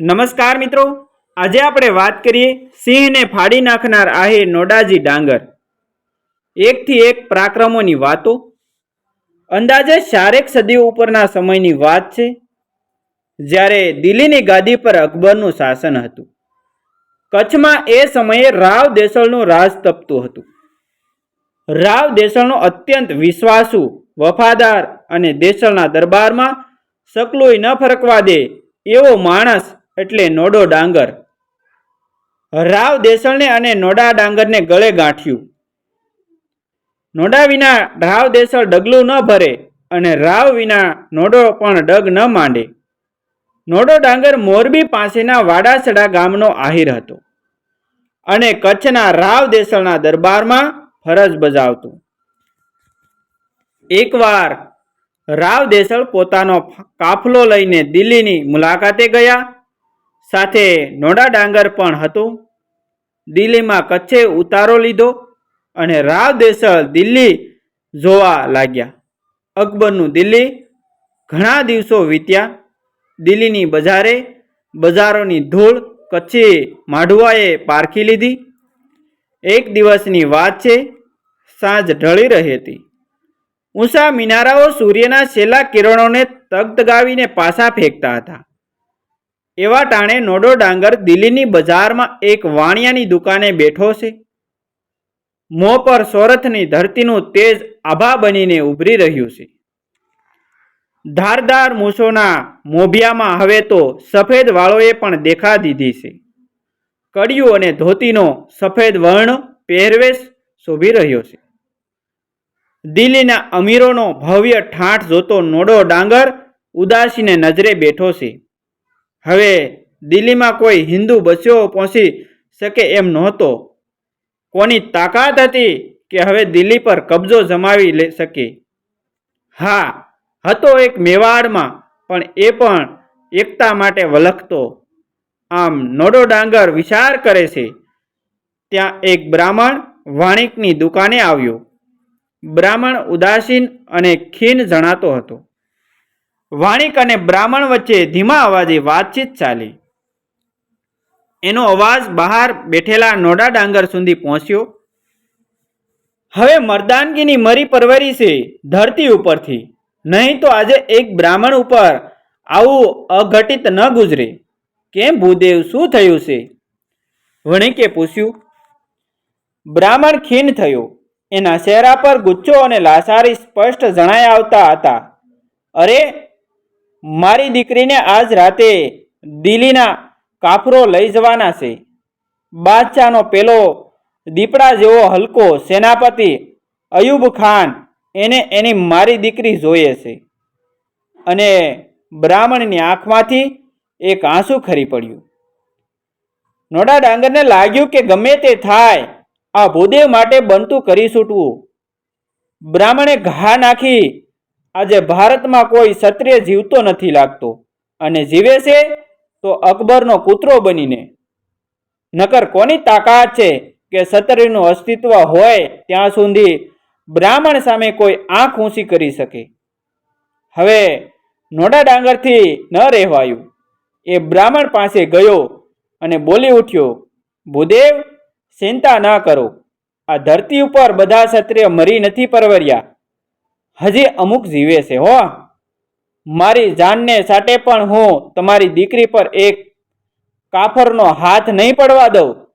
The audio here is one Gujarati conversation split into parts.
નમસ્કાર મિત્રો. આજે આપણે વાત કરીએ સિંહને ફાડી નાખનાર આહે નોડાજી ડાંગર. એકથી એક પરાક્રમોની વાતો. અંદાજે ચારેક સદી ઉપરના સમયની વાત છે, જ્યારે દિલ્હીની ગાદી પર અકબરનું શાસન હતું. કચ્છમાં એ સમયે રાવ દેસળનું રાજ તપતું હતું. રાવ દેસળનો અત્યંત વિશ્વાસુ, વફાદાર અને દેસળના દરબારમાં સકલોય ન ફરકવા દે એવો માણસ એટલે નોડો ડાંગર. રાવ દેસળને અને નોડા ડાંગરને ગળે ગાંઠ્યું. નોડા વિના રાવ દેસળ ડગલું ન ભરે અને રાવ વિના નોડો પણ ડગ ન માંડે. નોડો ડાંગર મોરબી પાસેના વાડાસડા ગામનો આહિર હતો અને કચ્છના રાવ દેસળના દરબારમાં ફરજ બજાવતો. એકવાર રાવ દેસળ પોતાનો કાફલો લઈને દિલ્હીની મુલાકાતે ગયા સાથે નોડા ડાંગર પણ હતો. દિલ્હીમાં કચ્છે ઉતારો લીધો અને રાવ દેસલ દિલ્હી જોવા લાગ્યા. અકબરનું દિલ્હી ઘણા દિવસો વીત્યા. દિલ્હીની બજારે બજારોની ધૂળ કચ્છી માઢુઆએ પારખી લીધી. એક દિવસની વાત છે, સાંજ ઢળી રહી હતી. ઊંચા મિનારાઓ સૂર્યના છેલ્લા કિરણોને તગતગાવીને પાછા ફેંકતા હતા. એવા ટાણે નોડો ડાંગર દિલ્હીની બજારમાં એક વાણિયાની દુકાને બેઠો છે. મોં પર સોરથની ધરતીનું તેજ આભા બનીને ઉભરી રહ્યું છે. ધારદાર મૂછોના મોભિયામાં હવે તો સફેદ વાળોએ પણ દેખા દીધી છે. કડિયું અને ધોતીનો સફેદ વર્ણ પહેરવેશ શોભી રહ્યો છે. દિલ્હીના અમીરોનો ભવ્ય ઠાઠ જોતો નોડો ડાંગર ઉદાસીને નજરે બેઠો છે. હવે દિલ્હીમાં કોઈ હિન્દુ બચ્યો પહોંચી શકે એમ નહોતો. કોની તાકાત હતી કે હવે દિલ્હી પર કબજો જમાવી લે શકે? હા, હતો એક મેવાડમાં, પણ એ પણ એકતા માટે વલખતો. આમ નોડો ડાંગર વિચાર કરે છે. ત્યાં એક બ્રાહ્મણ વાણિકની દુકાને આવ્યો. બ્રાહ્મણ ઉદાસીન અને ખીન જણાતો હતો. વાણિક અને બ્રાહ્મણ વચ્ચે ધીમા અવાજે વાતચીત ચાલી. એનો અવાજ બહાર બેઠેલા નોડા ડાંગર સુધી પહોંચ્યો. હવે મર્દાનગીની મરી પરવરી છે ધરતી ઉપરથી. નહીં તો આજે એક બ્રાહ્મણ ઉપર આવું અઘટિત ન ગુજરે. કેમ ભૂદેવ, શું થયું છે? વણિકે પૂછ્યું. બ્રાહ્મણ ખીન થયો. એના ચહેરા પર ગુચ્છો અને લાસારી સ્પષ્ટ જણાઈ આવતા હતા. અરે મારી દીકરીને આજ રાતે દિલ્હીના કાફરો લઈ જવાના છે. બાદશાહનો પેલો દીપડા જેવો હલકો સેનાપતિ અયુબ ખાન એને એની મારી દીકરી જોઈએ છે. અને બ્રાહ્મણની આંખમાંથી એક આંસુ ખરી પડ્યું. નોડા ડાંગરને લાગ્યું કે ગમે તે થાય, આ ભૂદેવ માટે બનતું કરી છૂટવું. બ્રાહ્મણે ઘા નાખી આજે ભારતમાં કોઈ ક્ષત્રિય જીવતો નથી લાગતો. અને જીવે છે તો અકબરનો કૂતરો બનીને. નકર કોની તાકાત છે કે ક્ષત્રિયનું અસ્તિત્વ હોય ત્યાં સુધી બ્રાહ્મણ સામે કોઈ આંખ ઊંચી કરી શકે? હવે નોડા ડાંગરથી ન રહેવાયું. એ બ્રાહ્મણ પાસે ગયો અને બોલી ઉઠ્યો, ભૂદેવ, ચિંતા ના કરો. આ ધરતી ઉપર બધા ક્ષત્રિય મરી નથી પરવર્યા. હજી અમુક જીવે છે, હો. મારી જાનને સાટે પણ હું તમારી દીકરી પર એક કાફરનો હાથ નહીં પડવા દઉં.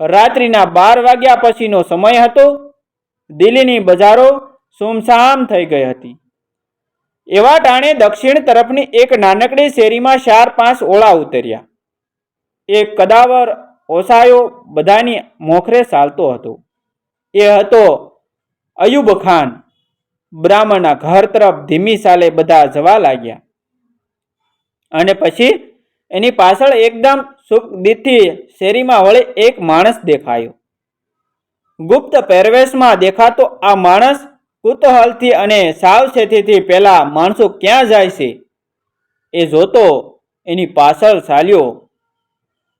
રાત્રિના બાર વાગ્યા પછીનો સમય હતો. દિલ્હીની બજારો સુમસામ થઈ ગઈ હતી. એવા ટાણે દક્ષિણ તરફની એક નાનકડી શેરીમાં ચાર પાંચ ઓળા ઉતર્યા. એક કદાવર, ઓસાયો બધાની મોખરે ચાલતો હતો. એ હતો અયુબ ખાન. બ્રાહ્મણના ઘર તરફ ધીમી સાલે બધા જવા લાગ્યા. અને પછી એની પાછળ એકદમ સુખદીથી શેરીમાં વળે એક માણસ દેખાયો. ગુપ્ત પહેરવેશમાં દેખાતો આ માણસ કુતૂહલથી અને સાવચેતીથી પેલા માણસો ક્યાં જાય છે? એ જોતો એની પાછળ ચાલ્યો.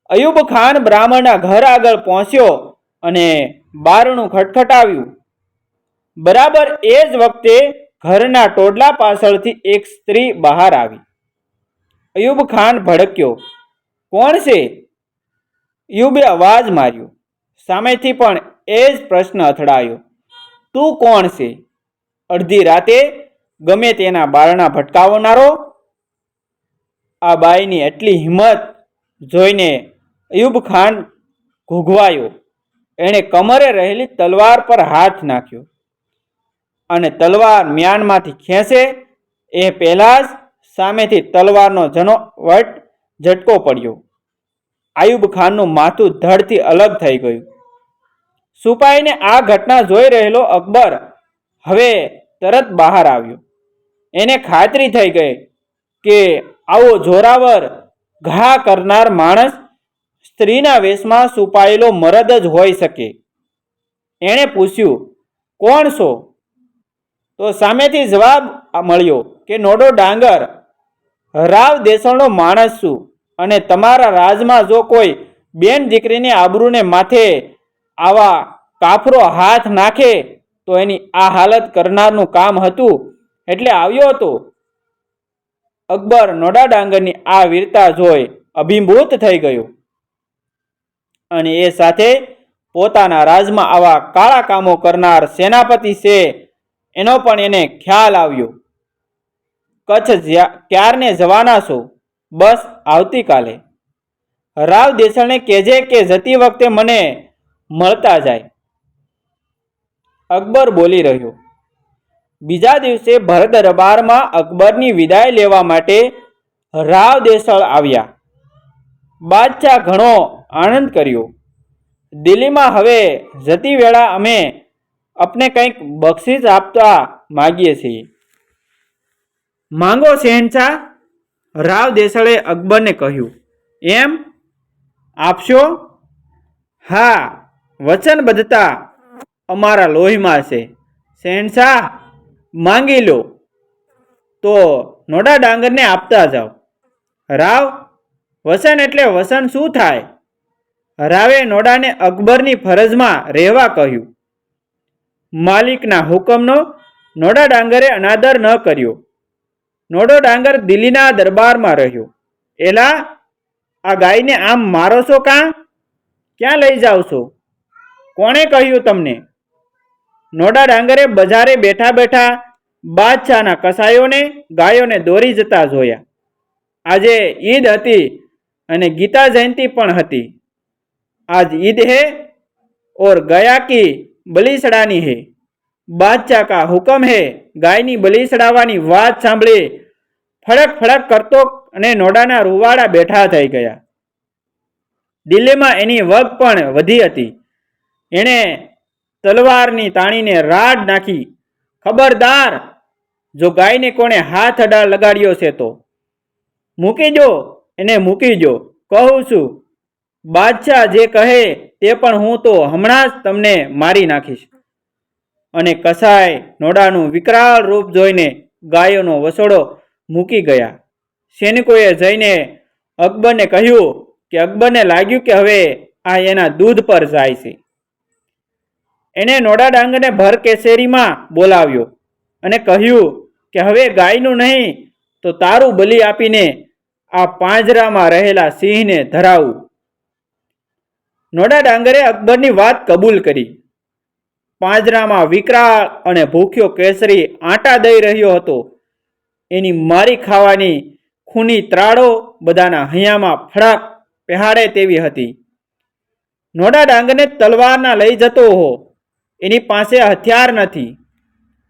અયુબ ખાન બ્રાહ્મણના ઘર આગળ પહોંચ્યો અને બારણું ખટખટાવ્યું. બરાબર એ જ વખતે ઘરના ટોડલા પાછળથી એક સ્ત્રી બહાર આવી. અયુબ ખાન ભડક્યો. કોણ છે? યુબે અવાજ માર્યો. સામેથી પણ એ જ પ્રશ્ન અથડાયો. તું કોણ છે? અડધી રાતે ગમે તેના બારણા ભટકાવનારો? આ બાઈની એટલી હિંમત જોઈને અયુબ ખાન ઘૂઘવાયો. એણે કમરે રહેલી તલવાર પર હાથ નાખ્યો. અને તલવાર મ્યાનમાંથી ખેંચે, એ પહેલાં જ સામેથી તલવારનો જનો વટ ઝટકો પડ્યો. આયુબ ખાનનું માથું ધડથી અલગ થઈ ગયું. સુપાઈને આ ઘટના જોઈ રહેલો અકબર હવે તરત બહાર આવ્યો. એને ખાતરી થઈ ગઈ કે આવો જોરાવર, ઘા કરનાર માણસ સ્ત્રીના વેશમાં સુપાયેલો મરદ જ હોઈ શકે. એણે પૂછ્યું, કોણ છો? તો સામેથી જવાબ મળ્યો કે નોડો ડાંગર, રાવ દેસણનો માણસ છું અને તમારા રાજમાં જો કોઈ બેન દીકરીની આબરૂને માથે આવા કાફરો હાથ નાખે, તો એની આ હાલત કરનારનું કામ હતું. એટલે આવ્યો હતો. અકબર નોડા ડાંગરની આ વીરતા જોઈ અભિભૂત થઈ ગયો અને એ સાથે પોતાના રાજમાં આવા કાળા કામો કરનાર સેનાપતિ છે એનો પણ એને ખ્યાલ આવ્યો. કચ્છ ક્યારને જવાના છો? બસ આવતીકાલે. રાવ દેસણને કહેજે કે જતી વખતે મને મળતા જાય. અકબર બોલી રહ્યો. બીજા દિવસે ભરત દરબારમાં અકબરની વિદાય લેવા માટે રાવ દેસળ આવ્યા. બાદશાહ ઘણો આનંદ કર્યો. દિલ્હીમાં હવે જતી વેળા અમે આપને કંઈક બક્ષિસ આપતા માગીએ છીએ. માંગો શહેનશાહ, રાવ દેસળે અકબરને કહ્યું. એમ? આપશો? હા, વચનબદ્ધતા અમારા લોહીમાં છે શહેનશાહ, માંગી લો. તો નોડા ડાંગરને આપતા જાઓ. રાવ, વસન એટલે વસન શું થાય? રાવે નોડાને અકબરની ફરજમાં રહેવા કહ્યું. માલિકના હુકમનો નોડા ડાંગરે અનાદર ન કર્યો. નોડો ડાંગર દિલ્હીના દરબારમાં રહ્યો. એલા, આ ગાયને આમ મારો છો કાં? ક્યાં લઈ જાવશો કોણે કહ્યું તમને? નોડા ડાંગરે બજારે બેઠા બેઠા બાદશાહના કસાયોને, ગાયોને દોરી જતા જોયા. આજે ઈદ હતી અને ગીતા જયંતિ પણ હતી. આજ ઈદ હે ઓર ગયા કી બલી ચડાની હે. બાદશાહ કા હુકમ હે. ગાયની બલી ચડાવવાની વાત સાંભળી. ફડક ફડક કરતો અને નોડાના રૂવાડા બેઠા થઈ ગયા. દિલ્હીમાં એની વગ પણ વધી હતી. એણે તલવારની તાણીને રાડ નાખી. ખબરદાર, જો ગાયને કોણે હાથ અડા લગાડ્યો છે તો. મૂકી જો એને મૂકી દો. કહું છું, બાદશાહ જે કહે તે પણ હું તો હમણાં જ તમને મારી નાખીશ. અને કસાય નોડાનું વિકરાળ રૂપ જોઈને ગાયોનો વસોડો મૂકી ગયા. સૈનિકોએ જઈને અકબરને કહ્યું કે અકબરને લાગ્યું કે હવે આ એના દૂધ પર જાય છે. એણે નોડા ડાંગરને ભર કેસેરીમાં બોલાવ્યો અને કહ્યું કે હવે ગાયનું નહીં તો તારું બલિ આપીને આ પાંજરામાં રહેલા સિંહને ધરાવું. નોડા ડાંગરે અકબરની વાત કબૂલ કરી. પાંજરામાં વિકરાળ અને ભૂખ્યો કેસરી આંટા દઈ રહ્યો હતો. એની મારી ખાવાની ખૂની ત્રાળો બધાના હૈયામાં ફડાક પહેરાડે તેવી હતી. નોડા ડાંગરને તલવારના લઈ જતો હો. એની પાસે હથિયાર નથી.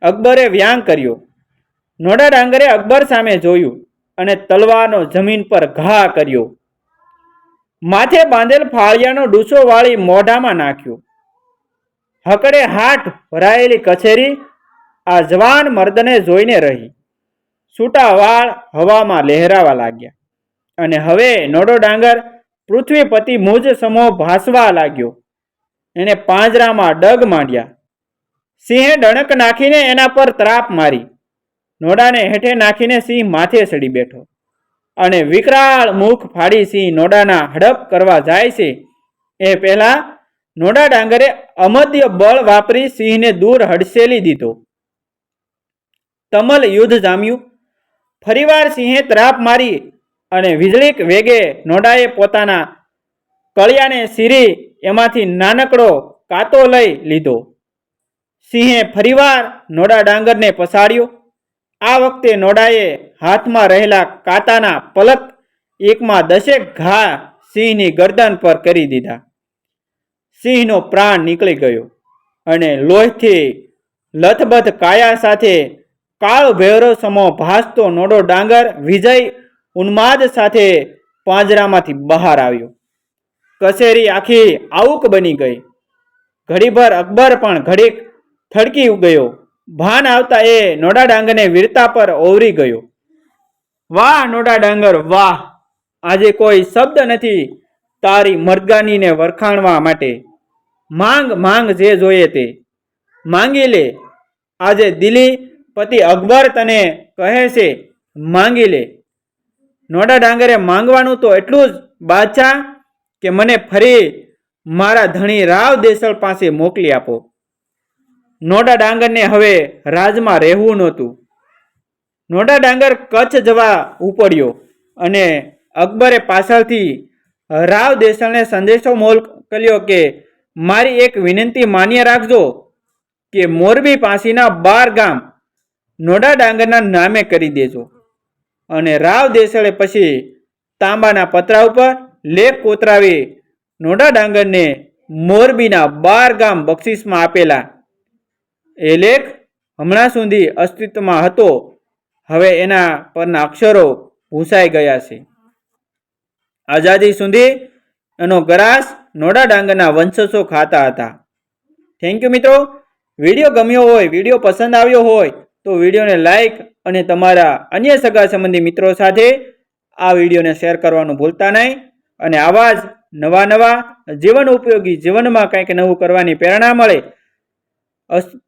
અકબરે વ્યાંગ કર્યો. નોડા ડાંગરે અકબર સામે જોયું અને તલવારનો જમીન પર ઘા કર્યો. માથે બાંધેલ ફાળિયાનો ડૂસો વાળી મોઢામાં નાખ્યો. હકડે હાથ ભરાયેલી કચેરી આ જવાન મર્દને જોઈને રહી. છૂટા વાળ હવામાં લહેરાવા લાગ્યા. અને હવે નોડો ડાંગર પૃથ્વીપતિ મુજ સમો ભાસવા લાગ્યો. એને પાંજરામાં ડગ માંડ્યા. સિંહે ડણક નાખીને એના પર ત્રાપ મારી. નોડાને હેઠે નાખીને સિંહ માથે ચડી બેઠો. અને વિકરાળ મુખ ફાડી સિંહ નોડાના હડપ કરવા જાય છે. એ પહેલાં નોડા ડાંગરે અમધ્ય બળ વાપરી સિંહને દૂર હડસેલી દીધો. તમલ યુદ્ધ જામ્યું. ફરીવાર સિંહે ત્રાપ મારી અને વીજળીક વેગે નોડાએ પોતાના કળિયાને સીરી એમાંથી નાનકડો કાતો લઈ લીધો. સિંહે ફરીવાર નોડા ડાંગરને પસાડ્યો. આ વખતે નોડાએ હાથમાં રહેલા કાતાના પલક એકમાં દસેક ઘા સિંહની ગરદન પર કરી દીધા. સિંહનો પ્રાણ નીકળી ગયો અને લોહીથી લથબથ કાયા સાથે કાળ ભેરો સમો ભાસતો નોડો ડાંગર વિજય ઉન્માદ સાથે પાંજરામાંથી બહાર આવ્યો. કસેરી આખી આવુક બની ગઈ. ઘડીભર અકબર પણ ઘડીક થડકી ગયો. ભાન આવતા એ નોડા ડાંગરને વીરતા પર ઓવરી ગયો. વાહ, નોડા ડાંગર, વાહ! આજે કોઈ શબ્દ નથી તારી મર્દગાનીને વરખાણવા માટે. માંગ માંગ જે જોઈએ તે. માંગી લે. આજે દિલ્હી પતિ અકબર તને કહે છે, માંગી લે. નોડા ડાંગરે માંગવાનું તો એટલું જ બાદશાહ કે મને ફરી મારા ધણી રાવ દેસળ પાસે મોકલી આપો. નોડા ડાંગરને હવે રાજમાં રહેવું નહોતું. નોડા ડાંગર કચ્છ જવા ઉપડ્યો અને અકબરે પાછળથી રાવ દેસણને સંદેશો મોકલ્યો કે, મારી એક વિનંતી માન્ય રાખજો કે મોરબી પાસીના બાર ગામ નોડા ડાંગરના નામે કરી દેજો. અને રાવ દેસળે પછી તાંબાના પતરા ઉપર લેખ કોતરાવી નોડા ડાંગરને મોરબીના બાર ગામ બક્ષિસમાં આપેલા એ લેખ હમણાં સુધી અસ્તિત્વમાં હતો. હવે એના પરના અક્ષરો ભૂંસાઈ ગયા છે. આઝાદી સુધી એનો ગ્રાસ નોડા ડાંગરના વંશજો ખાતા હતા. થેન્ક યુ મિત્રો. વીડિયો ગમ્યો હોય, વીડિયો પસંદ આવ્યો હોય, તો વિડીયોને લાઈક અને તમારા અન્ય સગા સંબંધી મિત્રો સાથે આ વિડીયોને શેર કરવાનું ભૂલતા નહીં. અને આવા જ નવા નવા જીવન ઉપયોગી જીવનમાં કંઈક નવું કરવાની પ્રેરણા મળે. અસ-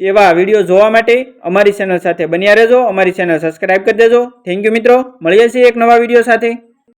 એવા વીડિયો જોવા માટે અમારી ચેનલ સાથે બન્યા રહેજો, અમારી ચેનલ સબસ્ક્રાઈબ કરી દેજો. થેન્ક યુ મિત્રો. મળીએ છીએ એક નવા વીડિયો સાથે.